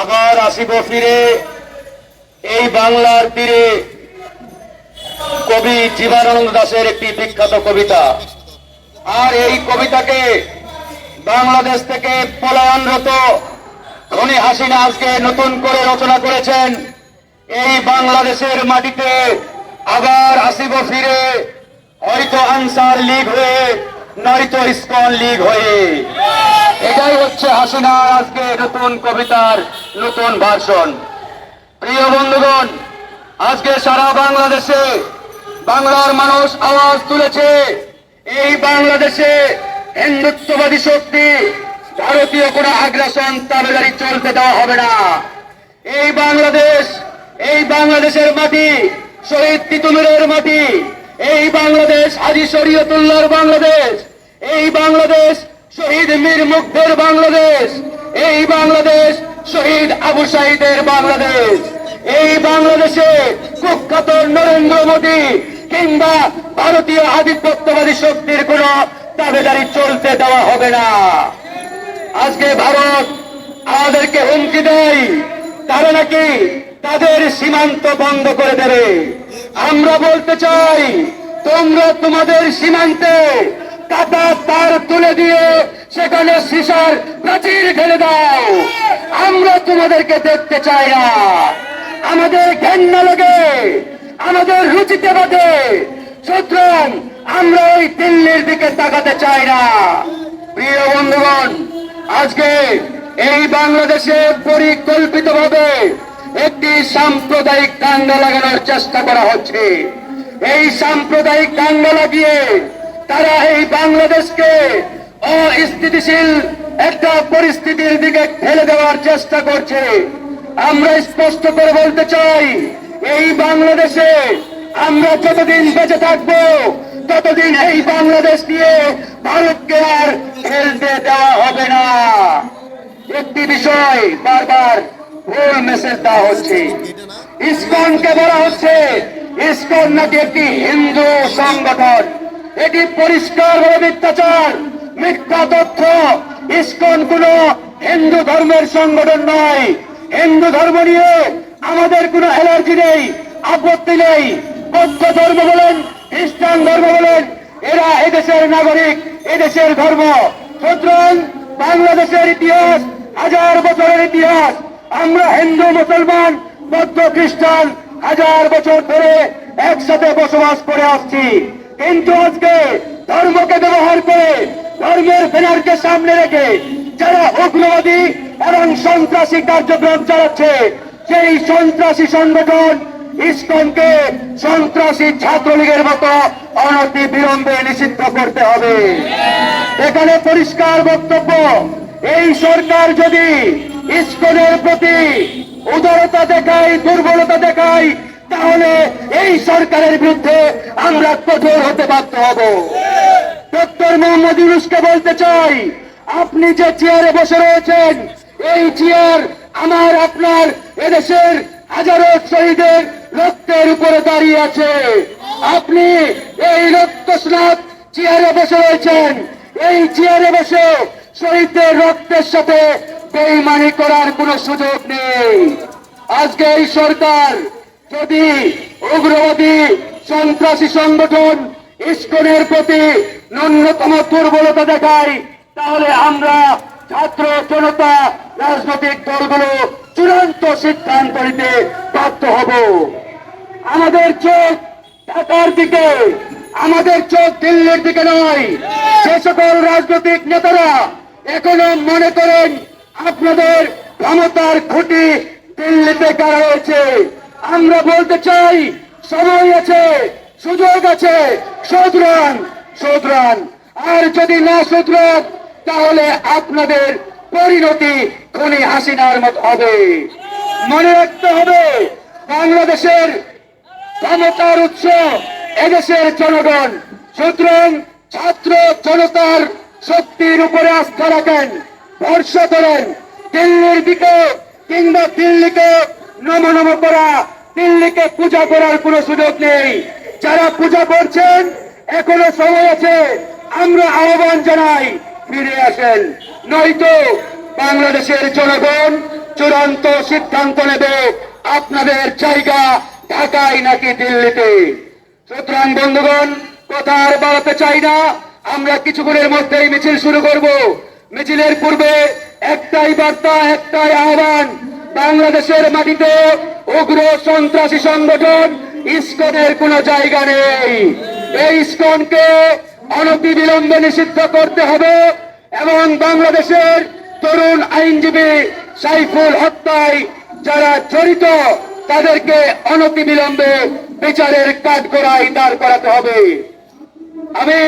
আবার আসিব ফিরে এই বাংলার তীরে কবি জীবনানন্দ দাশের একটি বিখ্যাত কবিতা। আর এই কবিতাকে বাংলাদেশ থেকে পলায়নরত ধনী হাসিনা আজকে নতুন করে রচনা করেছেন। এই বাংলাদেশের মাটিতে আবার আসিব ফিরে হয়তো আনসার লীগ হয়ে, নয়তো ইস্কন লীগ হয়ে। এটাই হচ্ছে হাসিনার আজকে নতুন কবিতার নতুন ভাষণ প্রিয় বন্ধুগণ, আজকে সারা বাংলাদেশে বাংলার মানুষ আওয়াজ তুলেছে। এই বাংলাদেশে হিন্দুত্ববাদী শক্তি, ভারতীয় কোন আগ্রাসন তাবেদারি চলতে দেওয়া হবে না। এই বাংলাদেশ, এই বাংলাদেশের মাটি, শহীদ তিতুমিরের মাটি এই বাংলাদেশ হাজি শরীয়তুল্লাহর বাংলাদেশ। এই বাংলাদেশ শহীদ মীর মুগ্ধের বাংলাদেশ। এই বাংলাদেশ শহীদ আবু সাইদের বাংলাদেশ। এই বাংলাদেশে কুখ্যাত নরেন্দ্র মোদী কিংবা ভারতীয় আধিপত্যবাদী শক্তির কোন দাবেদারি চলতে দেওয়া হবে না। আজকে ভারত আমাদেরকে হুমকি দেয়, তারা নাকি তাদের সীমান্ত বন্ধ করে দেবে। আমরা বলতে চাই, তোমরা তোমাদের সীমান্তে কাটা তার তুলে দিয়ে সেখানে সিসার প্রাচীর ঢেলে দাও। আমরা তোমাদেরকে দেখতে চাই না। আমাদের ঘেন্না লাগে, আমাদের রুচিতে বাদে সুতরাং আমরা ওই দিল্লির দিকে তাকাতে চাই না। প্রিয় বন্ধুগণ, আজকে এই বাংলাদেশে পরিকল্পিতভাবে একটি সাম্প্রদায়িক দাঙ্গা লাগানোর চেষ্টা করা হচ্ছে। এই সাম্প্রদায়িক দাঙ্গা লাগিয়ে তারা এই বাংলাদেশকে অস্থিতিশীল একটা পরিস্থিতির দিকে ঠেলে দেওয়ার চেষ্টা করছে। আমরা স্পষ্ট করে বলতে চাই, এই বাংলাদেশে আমরা যতদিন বেঁচে থাকব, ততদিন এই বাংলাদেশ দিয়ে ভারতকে আর খেলতে দেওয়া হবে না। একটি বিষয় বারবার ভুল মেসেজ দেওয়া হচ্ছে। ইসকনকে বলা হচ্ছে, ইসকন নাকি একটি হিন্দু সংগঠন। এটি পরিষ্কার ভাবে মিথ্যাচার, মিথ্যা তথ্য। ইসকন কোন হিন্দু ধর্মের সংগঠন নয়। হিন্দু ধর্ম নিয়ে আমাদের কোনো অ্যালার্জি নেই, আপত্তি নেই। বৌদ্ধ ধর্ম বলেন, খ্রিস্টান ধর্ম বলেন, এরা এদেশের নাগরিক, এদেশের ধর্ম। সুতরাং বাংলাদেশের ইতিহাস, হাজার বছরের ইতিহাস আমরা হিন্দু, মুসলমান, বৌদ্ধ, খ্রিস্টান হাজার বছর ধরে একসাথে বসবাস করে আসছি। কিন্তু আজকে ধর্মকে ব্যবহার করে ধর্মের ব্যানারকে সামনে রেখে যারা উগ্রবাদী এবং সন্ত্রাসী কার্যক্রম চালাচ্ছে, সেই সন্ত্রাসী সংগঠন ইসকনকে সন্ত্রাসী ছাত্রলীগের মতো অনতি বিলম্বে নিষিদ্ধ করতে হবে। এখানে পরিষ্কার বক্তব্য, এই সরকার যদি ইসকনের প্রতি উদারতা দেখায় দুর্বলতা দেখাই, তাহলে এই সরকারের বিরুদ্ধে আমরা কঠোর হতে বাধ্য হব। ডক্টর মোহাম্মদ ইউনুসকে বলতে চাই, আপনি যে চেয়ারে বসে রয়েছেন, এই চেয়ার আমার, আপনার, এদেশের হাজারো শহীদের রক্তের উপরে দাঁড়িয়ে আছে। আপনি এই রক্ত স্নাত চেয়ারে বসে রয়েছেন, এই চেয়ারে বসে শহীদদের রক্তের সাথে বেইমানি করার কোনো সুযোগ নেই। আজকে এই সরকার যদি উগ্রবাদী সন্ত্রাসী সংগঠন ইস্কনের প্রতি ন্যূনতম দুর্বলতা দেখায়, তাহলে আমরা ছাত্র জনতা রাজনৈতিক দলগুলো চূড়ান্ত সিদ্ধান্ত নিতে বাধ্য হব। আমাদের চোখ ঢাকার দিকে, আমাদের চোখ দিল্লির দিকে নয়। যে সকল রাজনৈতিক নেতারা এখনও মনে করেন আপনাদের ক্ষমতার খুঁটি দিল্লিতে কারা হয়েছে। আমরা বলতে চাই, সময় আছে, সুযোগ আছে, শোধরান শোধরান। আর যদি না শোধরান, তাহলে আপনাদের পরিণতি খনি হাসিনার মত হবে। মনে রাখতে হবে, বাংলাদেশের ক্ষমতার উৎস এদেশের জনগণ। সুতরাং ছাত্র জনতার শক্তির উপরে আস্থা রাখেন। ভরসা করেন দিল্লির দিকে কিংবা দিল্লিকে নম নম করা, দিল্লিকে পূজা করার কোনো সুযোগ নেই। যারা পূজা করছেন, এখনও সময় আছে, আমরা আহ্বান জানাই, ফিরে আসেন। নয়তো বাংলাদেশের জনগণ চূড়ান্ত সিদ্ধান্ত নেবে, আপনাদের জায়গা ঢাকায় নাকি দিল্লিতে। সুতরাং বন্ধুগণ, কথা আর বাড়াতে চাই না, আমরা কিছুক্ষণের মধ্যেই মিছিল শুরু করব। মিছিলের পূর্বে একটাই বার্তা, একটাই আহ্বান, বাংলাদেশের মাটিতে উগ্র সন্ত্রাসী সংগঠন ইস্কনের কোনো জায়গা নেই। এই ইস্কনকে অনতিবিলম্বে নিষিদ্ধ করতে হবে এবং বাংলাদেশের তরুণ আইনজীবী সাইফুল হত্যায় যারা জড়িত, তাদেরকে অনতিবিলম্বে বিচারের কাঠগড়ায় দাঁড় করাতে হবে। আমি